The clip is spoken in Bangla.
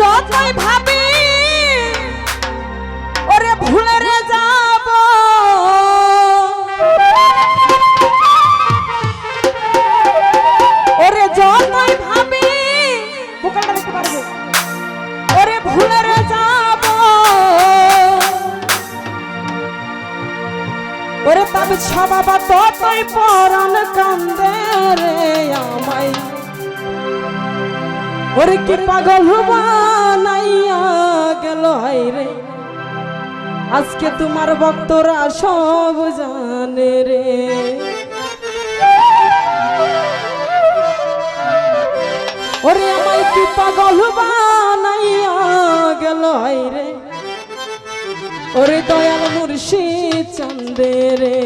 যতই ভাবি, ওরে ভুলে যাব। ওরে যতই ভাবি বুকালটা দেখতে পারবে ওরে ভুলে যাব। ওরে তবে ছাবা ততই পরন কান্দে রে আমায়। ওরে কি পাগল গেল রে। আজকে তোমার ভক্তরা সব জানে রে। ওরে আমায় কি পাগল গেল রে। ওরে দয়াল মুর্শিদ চন্দে রে।